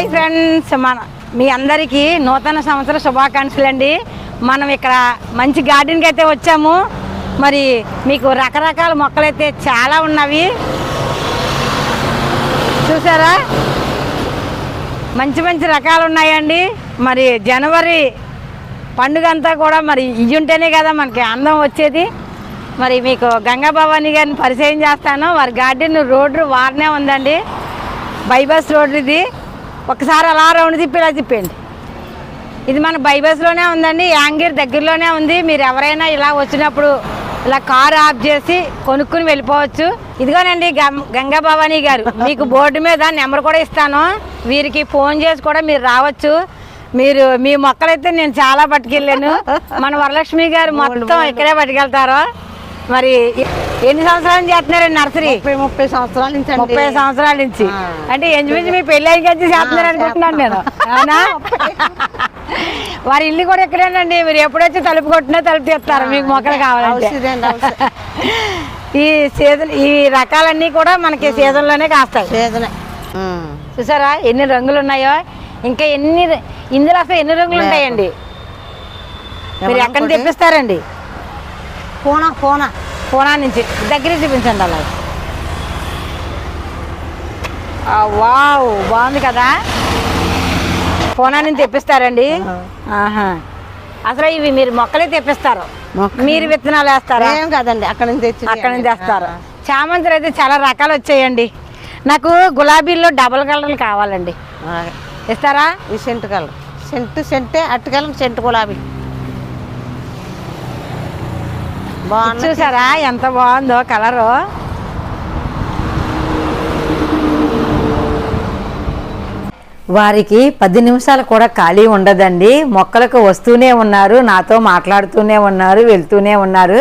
Hi friends మన మీ అందరికీ నూతన సంవత్సర శుభాకాంక్షలు అండి. మనం ఇక్కడ మంచి గార్డెన్కి అయితే వచ్చాము. మరి మీకు రకరకాల మొక్కలైతే చాలా ఉన్నవి. చూసారా? మంచి మంచి రకాలు ఉన్నాయండి. మరి జనవరి పండుగ అంతా కూడా మరి ఇవి ఉంటేనే కదా మనకి అందం వచ్చేది. మరి మీకు గంగా భవానీ గారిని పరిచయం చేస్తాను. వారి గార్డెన్ రోడ్డు వారనే ఉందండి. బైబస్ రోడ్డు ఇది. ఒకసారి అలా రౌండ్ తిప్పి ఇలా తిప్పండి ఇది మన బైబస్లోనే ఉందండి యాంగిర్ దగ్గరలోనే ఉంది. మీరు ఎవరైనా ఇలా వచ్చినప్పుడు ఇలా కార్ ఆఫ్ చేసి కొనుక్కుని వెళ్ళిపోవచ్చు. ఇదిగోనండి గం- గంగా భవానీ గారు మీకు బోర్డు మీద నెంబర్ కూడా ఇస్తాను. వీరికి ఫోన్ చేసి కూడా మీరు రావచ్చు. మీరు మీ మొక్కలైతే నేను చాలా పట్టుకెళ్ళాను. మన వరలక్ష్మి గారు మొత్తం ఇక్కడే పట్టుకెళ్తారు. మరి ఎన్ని సంవత్సరాల నుంచి చేస్తున్నారండి నర్సరీ? ముప్పై సంవత్సరాల నుంచి ముప్పై సంవత్సరాల నుంచి. అంటే ఇంచుమించు మీ పెళ్ళి అయ్యి వచ్చి చేస్తున్నారు అనుకుంటున్నాను నేను. అవునా? వారి ఇల్లు కూడా ఎక్కడేనండి? మీరు ఎప్పుడొచ్చి తలుపు కొట్టినా తలుపు తీస్తారు. మీకు మొక్కలు కావాలంటే. ఈ సీజన్ ఈ రకాలన్నీ కూడా మనకి సీజన్లోనే కాస్తాయి. సీజనే. చూసారా? ఎన్ని రంగులు ఉన్నాయో ఇంకా ఎన్ని ఇందులో అసలు ఎన్ని రంగులు ఉంటాయండి? మీరు ఎక్కడ? తెప్పిస్తారండి? పూనా పూనా పూనా నుంచి దగ్గర చూపించండి అలా. వావ్ బాగుంది కదా? పూనా నుంచి తెప్పిస్తారండి? ఆహా. అసలు ఇవి మీరు మొక్కలే తెప్పిస్తారు. మీరు విత్తనాలు వేస్తారా? ఏం కాదండి అక్కడ నుంచి తెచ్చి అక్కడ నుంచి తెస్తారు చామంతులు అయితే చాలా రకాలు వచ్చాయండి. నాకు గులాబీల్లో డబల్ కలర్లు కావాలండి. ఇస్తారా? ఈ సెంటు కలర్. సెంటు సెంటే అట్టు కలర్ సెంటు గులాబీ బాగుంది చూసారా ఎంత బాగుందో కలరు? వారికి పది నిమిషాలు కూడా ఖాళీ ఉండదండి. మొక్కలకు వస్తూనే ఉన్నారు నాతో మాట్లాడుతూనే ఉన్నారు వెళ్తూనే ఉన్నారు.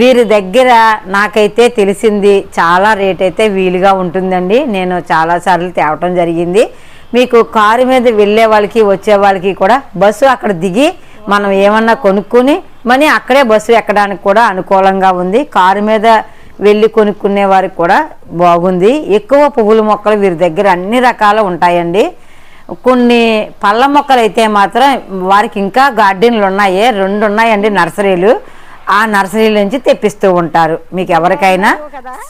వీరి దగ్గర నాకైతే తెలిసింది చాలా రేట్ అయితే వీలుగా ఉంటుందండి. నేను చాలాసార్లు తేవటం జరిగింది. మీకు కారు మీద వెళ్ళే వాళ్ళకి వచ్చే వాళ్ళకి కూడా బస్సు అక్కడ దిగి మనం ఏమన్నా కొనుక్కుని మనీ అక్కడే బస్సు ఎక్కడానికి కూడా అనుకూలంగా ఉంది. కారు మీద వెళ్ళి కొనుక్కునే వారికి కూడా బాగుంది. ఎక్కువ పువ్వుల మొక్కలు వీరి దగ్గర అన్ని రకాలు ఉంటాయండి. కొన్ని పళ్ళ మొక్కలు అయితే మాత్రం వారికి ఇంకా గార్డెన్లు ఉన్నాయి. రెండు ఉన్నాయండి నర్సరీలు. ఆ నర్సరీల నుంచి తెప్పిస్తూ ఉంటారు. మీకు ఎవరికైనా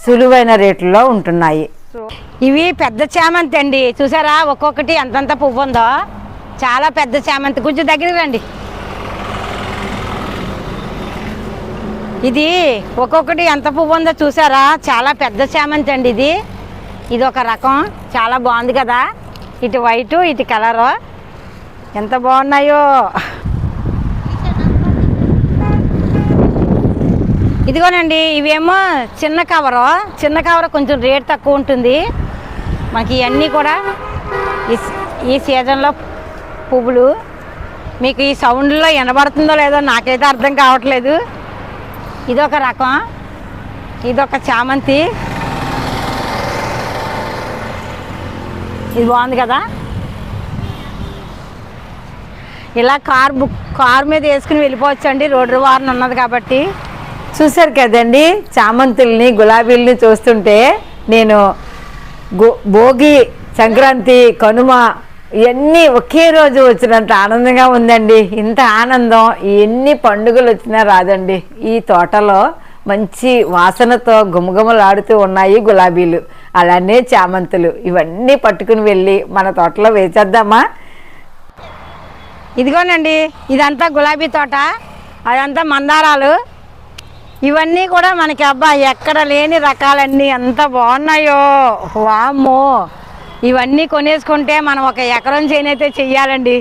సులువైన రేట్లలో ఉంటున్నాయి. ఇవి పెద్ద చామంతి అండి. చూసారా? ఒక్కొక్కటి ఎంతంత పువ్వు ఉందో. చాలా పెద్ద చామంతి. కొంచెం దగ్గరికి రండి. ఇది ఒక్కొక్కటి ఎంత పువ్వు ఉందో చూసారా? చాలా పెద్ద చామంతి అండి ఇది. ఇది ఒక రకం. చాలా బాగుంది కదా. ఇటు వైటు ఇటు కలరు. ఎంత బాగున్నాయో. ఇదిగోనండి ఇవేమో చిన్న కవరు. చిన్న కవర్ కొంచెం రేట్ తక్కువ ఉంటుంది. మనకి ఇవన్నీ కూడా ఈ ఈ సీజన్లో పువ్వులు. మీకు ఈ సౌండ్లో వినబడుతుందో లేదో నాకైతే అర్థం కావట్లేదు. ఇదొక రకం. ఇదొక చామంతి. ఇది బాగుంది కదా? ఇలా కార్ బుక్ కార్ మీద వేసుకుని వెళ్ళిపోవచ్చు అండి రోడ్డు వారం ఉన్నది కాబట్టి. చూశారు కదండి చామంతుల్ని గులాబీల్ని చూస్తుంటే నేను గో- భోగి సంక్రాంతి కనుమ ఇవన్నీ ఒకే రోజు వచ్చినంత ఆనందంగా ఉందండి. ఇంత ఆనందం ఎన్ని పండుగలు వచ్చినా రాదండి. ఈ తోటలో మంచి వాసనతో గుమగుమలాడుతూ ఉన్నాయి గులాబీలు అలానే చామంతులు. ఇవన్నీ పట్టుకుని వెళ్ళి మన తోటలో వేసేద్దామా? ఇదిగోనండి ఇదంతా గులాబీ తోట అదంతా మందారాలు. ఇవన్నీ కూడా మనకి అబ్బా ఎక్కడ లేని రకాలన్నీ ఎంత బాగున్నాయో. వామ్మో. ఇవన్నీ కొనేసుకుంటే మనం ఒక ఎకరం చేనైతే చెయ్యాలండి.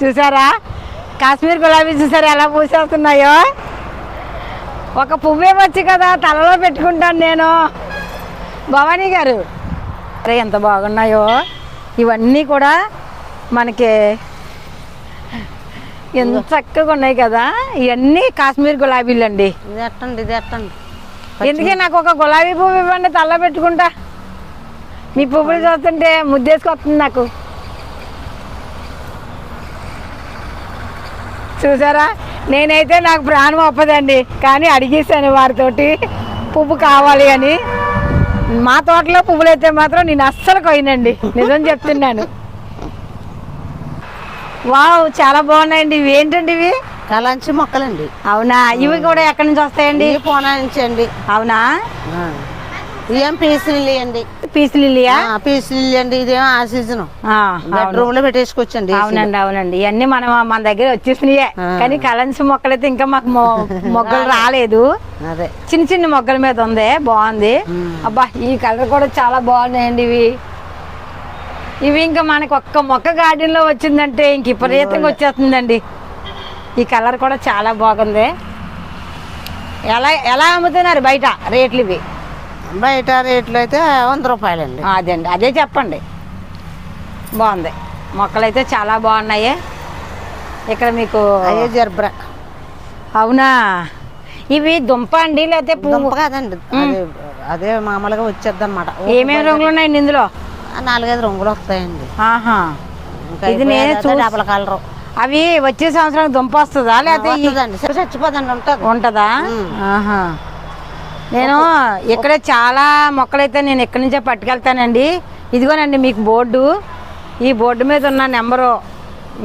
చూసారా? కాశ్మీర్ గులాబీ చూసారా ఎలా పూసేస్తున్నాయో? ఒక పువ్వే వచ్చి కదా తలలో పెట్టుకుంటాను నేను. భవానీ గారు అరే ఎంత బాగున్నాయో. ఇవన్నీ కూడా మనకి ఎంత చక్కగా ఉన్నాయి కదా. ఇవన్నీ కాశ్మీర్ గులాబీలు అండి ఇది ఎట్టండి ఇది ఎట్టండి. ఎందుకే నాకు ఒక గులాబీ పువ్వు ఇవ్వండి తల్ల పెట్టుకుంటా? మీ పువ్వులు చూస్తుంటే ముద్దేసుకొస్తుంది నాకు. చూసారా? నేనైతే నాకు ప్రాణం ఒప్పదండి. కానీ అడిగేసాను వారితోటి పువ్వు కావాలి అని. మా తోటలో పువ్వులు అయితే మాత్రం నేను అస్సలు కొయ్యనండి. నిజం చెప్తున్నాను. వావ్ చాలా బాగున్నాయండి. ఇవి ఏంటండి ఇవి? కలంచి మొక్కలండి. అవునా? ఇవి కూడా ఎక్కడి నుంచి వస్తాయండి? ఈ పోనాంచండి అవునా? ఇదేం పీస్ లిల్లీ అండి? పీస్ లిల్లియా? పీస్ లిల్లీ అండి ఇదేమో ఆ సీజన్. బెడ్రూమ్లో పెట్టేసుకొచ్చండి అవునండి అవునండి. ఇవన్నీ మనం మన దగ్గర వచ్చేసినాయే. కానీ కలన్స్ మొక్కలైతే ఇంకా మాకు మొగ్గలు రాలేదు. అదే. చిన్న చిన్న మొగ్గల మీద ఉంది బాగుంది. అబ్బా ఈ కలర్ కూడా చాలా బాగున్నాయండి ఇవి. ఇవి ఇంకా మనకు ఒక్క మొక్క గార్డెన్లో వచ్చిందంటే ఇంక విపరీతంగా వచ్చేస్తుందండి. ఈ కలర్ కూడా చాలా బాగుంది. ఎలా ఎలా అమ్ముతున్నారు బయట రేట్లు ఇవి? బయట రేట్లు అయితే వంద రూపాయలండి. అదండి అదే చెప్పండి. బాగుంది. మొక్కలు అయితే చాలా బాగున్నాయి. ఇక్కడ మీకు అయ్యే జర్బ్రా. అవునా? ఇవి దుంప అండి లేకపోతే పువ్వు? కాదండి. అదే అదే మామూలుగా వచ్చేద్ది అనమాట ఏమేమి రంగులు ఉన్నాయండి ఇందులో? నాలుగైదు రంగులు వస్తాయండి. ఇది నేనే డబల్ కలరు. అవి వచ్చే సంవత్సరం దుంప వస్తుందా లేకపోతే చచ్చిపోదండి ఉంటుంది. ఉంటుందా? నేను ఇక్కడ చాలా మొక్కలైతే నేను ఇక్కడి నుంచే పట్టుకెళ్తానండి. ఇదిగోనండి మీకు బోర్డు. ఈ బోర్డు మీద ఉన్న నెంబరు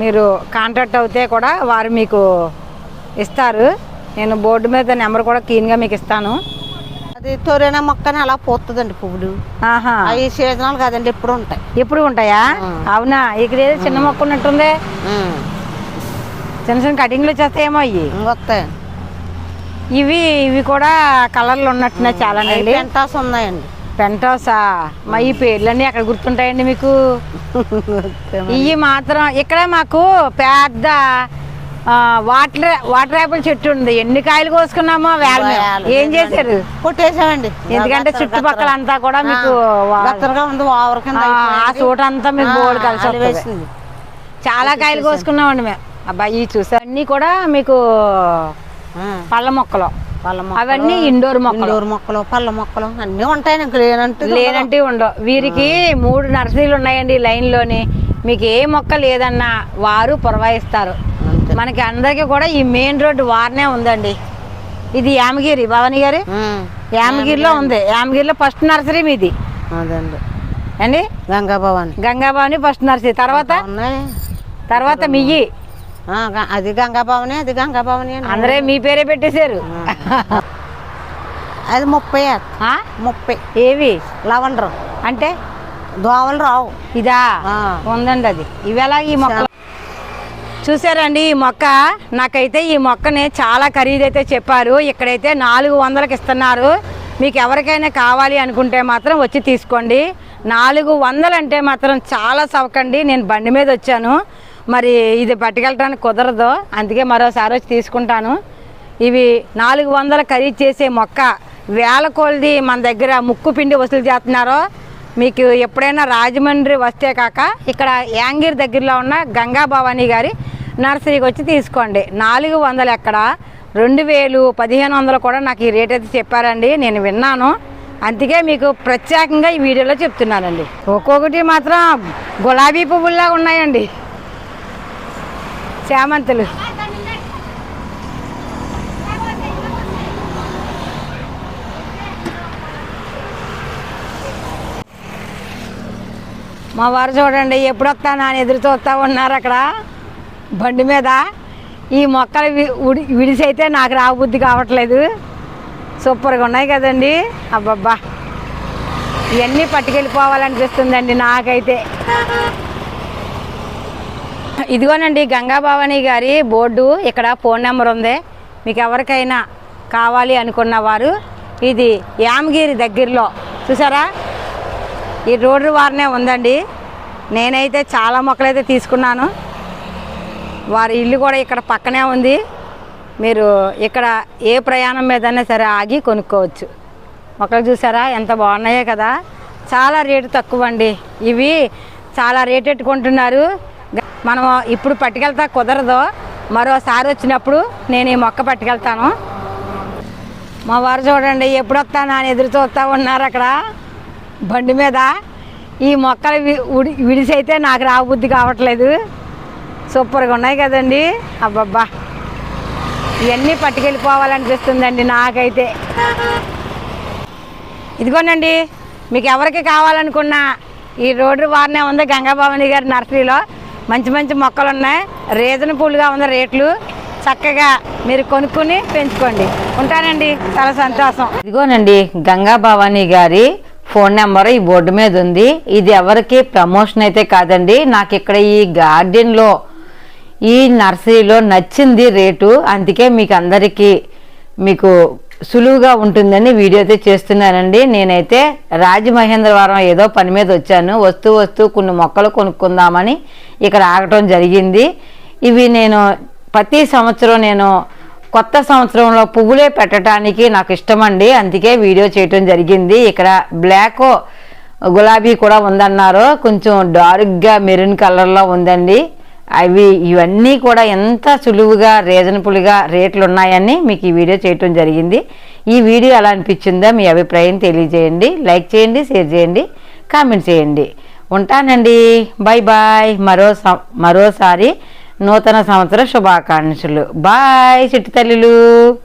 మీరు కాంటాక్ట్ అవుతే కూడా వారు మీకు ఇస్తారు. నేను బోర్డు మీద నెంబర్ కూడా క్లీన్గా మీకు ఇస్తాను. అది తొరైన మొక్కని అలా పోతుందండి పువ్వులు. ఆహా. అవి సీజనల్ కాదండి ఎప్పుడు ఉంటాయి. ఎప్పుడు ఉంటాయా? అవునా? ఇక్కడ ఏదో చిన్న మొక్క ఉన్నట్టుంది. చిన్న చిన్న కటింగ్లు వచ్చేస్తాయేమో అవి వస్తాయి. ఇవి ఇవి కూడా కలర్లు ఉన్నట్టున్నాయి చాలా అండి పెంటాస్ ఉన్నాయండి. పెంటాసా మా ఈ పేర్లన్నీ ఎక్కడ గుర్తుంటాయండి మీకు? ఇవి మాత్రం ఇక్కడ మాకు పెద్ద వాటర్ వాటర్ యాపిల్ చెట్టు ఉంది. ఎన్ని కాయలు కోసుకున్నామో వేల. ఏం చేశారు? కొట్టేసామండి. ఎందుకంటే చుట్టుపక్కల అంతా కూడా మీకు ఆ. చోట అంతా మీకు బోర్డు కలిసి. చాలా కాయలు కోసుకున్నామండి మేము. అబ్బాయి చూసా అన్ని కూడా మీకు పళ్ళ మొక్కలు. అవన్నీ ఇండోర్ మొక్కలు. ఇండోర్ మొక్కలు పళ్ళ మొక్కలు అన్నీ ఉంటాయి నాకు లేనంటే లేనంటే ఉండవు. వీరికి మూడు నర్సరీలు ఉన్నాయండి లైన్లోని మీకు ఏ మొక్క లేదన్నా వారు పురవాయిస్తారు. మనకి అందరికీ కూడా ఈ మెయిన్ రోడ్డు వారనే ఉందండి. ఇది యామగిరి భవానీ గారు? యామగిరిలో ఉంది. యామగిరిలో ఫస్ట్ నర్సరీ మీది. అదండి. అండి Ganga Bhavani. Ganga Bhavani first nursery. తర్వాత తర్వాత మియ్యి. అది గంగా భవని అది గంగా భవని అండి. అందరే మీ పేరే పెట్టేశారు. అది ముప్పై? ముప్పై. ఏవి? లవండరు. అంటే? దోవలు రావు. ఇదా. ఉందండి అది. ఇవేలా ఈ మొక్క? చూసారండి ఈ మొక్క? నాకైతే ఈ మొక్కని చాలా ఖరీదైతే చెప్పారు. ఇక్కడైతే నాలుగు వందలకి ఇస్తున్నారు. మీకు ఎవరికైనా కావాలి అనుకుంటే మాత్రం వచ్చి తీసుకోండి. నాలుగు వందలు అంటే మాత్రం చాలా సవకండి. నేను బండి మీద వచ్చాను. మరి ఇది పట్టుకెళ్ళడానికి కుదరదు. అందుకే మరోసారి వచ్చి తీసుకుంటాను. ఇవి నాలుగు వందల ఖరీదు చేసే మొక్క. వేల కొలది మన దగ్గర ముక్కు పిండి వసూలు చేస్తున్నారో మీకు ఎప్పుడైనా రాజమండ్రి వస్తే కాక ఇక్కడ యాంగిర్ దగ్గరలో ఉన్న గంగా భవానీ గారి నర్సరీకి వచ్చి తీసుకోండి. నాలుగు వందలు ఎక్కడ? రెండు వేలు పదిహేను వందలు కూడా నాకు ఈ రేట్ అయితే చెప్పారండి. నేను విన్నాను. అందుకే మీకు ప్రత్యేకంగా ఈ వీడియోలో చెప్తున్నానండి. ఒక్కొక్కటి మాత్రం గులాబీ పువ్వుల్లా ఉన్నాయండి. చామంతులు. మా వారు చూడండి ఎప్పుడు వస్తానా అని ఎదురు చూస్తా ఉన్నారు అక్కడ? బండి మీద. ఈ మొక్కలు విడి విడిసైతే అయితే నాకు రాబుద్ధి కావట్లేదు. సూపర్గా ఉన్నాయి కదండి. అబ్బబ్బా. ఇవన్నీ పట్టుకెళ్ళిపోవాలనిపిస్తుందండి నాకైతే. ఇదిగోనండి గంగా భవానీ గారి బోర్డు ఇక్కడ ఫోన్ నెంబర్ ఉంది. మీకు ఎవరికైనా కావాలి అనుకున్న వారు ఇది యామగిరి దగ్గరలో. చూసారా? ఈ రోడ్డు వారనే ఉందండి. నేనైతే చాలా మొక్కలైతే తీసుకున్నాను. వారి ఇల్లు కూడా ఇక్కడ పక్కనే ఉంది. మీరు ఇక్కడ ఏ ప్రయాణం మీదైనా సరే ఆగి కొనుక్కోవచ్చు. మొక్కలు చూసారా? ఎంత బాగున్నాయో కదా. చాలా రేటు తక్కువ అండి ఇవి చాలా రేట్ ఎట్టుకుంటున్నారు మనం ఇప్పుడు పట్టుకెళ్తా కుదరదు. మరోసారి వచ్చినప్పుడు నేను ఈ మొక్క పట్టుకెళ్తాను. మా వారు చూడండి ఎప్పుడు వస్తానా అని ఎదురు చూస్తా ఉన్నారు అక్కడ. బండి మీద ఈ మొక్కలు వి- అయితే నాకు రాబుద్ధి కావట్లేదు. సూపర్గా ఉన్నాయి కదండి. అబ్బబ్బా. ఇవన్నీ పట్టుకెళ్ళిపోవాలనిపిస్తుందండి నాకైతే. ఇదిగోనండి మీకు ఎవరికి కావాలనుకున్నా ఈ రోడ్డు వారనే ఉంది గంగాభవాని గారి నర్సరీలో. మంచి మంచి మొక్కలు ఉన్నాయి రీజనబుల్గా ఉన్న రేట్లు చక్కగా మీరు కొనుక్కుని పెంచుకోండి. ఉంటానండి. చాలా సంతోషం. ఇదిగోనండి గంగా భవానీ గారి ఫోన్ నెంబర్ ఈ బోర్డు మీద ఉంది. ఇది ఎవరికి ప్రమోషన్ అయితే కాదండి. నాకు ఇక్కడ ఈ గార్డెన్లో ఈ నర్సరీలో నచ్చింది రేటు. అందుకే మీకు అందరికీ మీకు సులువుగా ఉంటుందని వీడియో అయితే చేస్తున్నానండి. నేనైతే రాజమహేంద్రవరం ఏదో పని మీద వచ్చాను. వస్తూ వస్తూ కొన్ని మొక్కలు కొనుక్కుందామని ఇక్కడ ఆగటం జరిగింది. ఇవి నేను ప్రతి సంవత్సరం నేను కొత్త సంవత్సరంలో పువ్వులే పెట్టడానికి నాకు ఇష్టమండి. అందుకే వీడియో చేయటం జరిగింది. ఇక్కడ బ్లాక్ గులాబీ కూడా ఉందన్నారు. కొంచెం డార్క్గా మెరూన్ కలర్లో ఉందండి. అవి ఇవన్నీ కూడా ఎంత సులువుగా రీజనబుల్గా రేట్లు ఉన్నాయని మీకు ఈ వీడియో చేయటం జరిగింది. ఈ వీడియో ఎలా అనిపించిందో మీ అభిప్రాయం తెలియజేయండి. లైక్ చేయండి షేర్ చేయండి కామెంట్ చేయండి. ఉంటానండి. Bye bye. మరో సం- మరోసారి నూతన సంవత్సర శుభాకాంక్షలు. బాయ్ చిట్టి తల్లిలు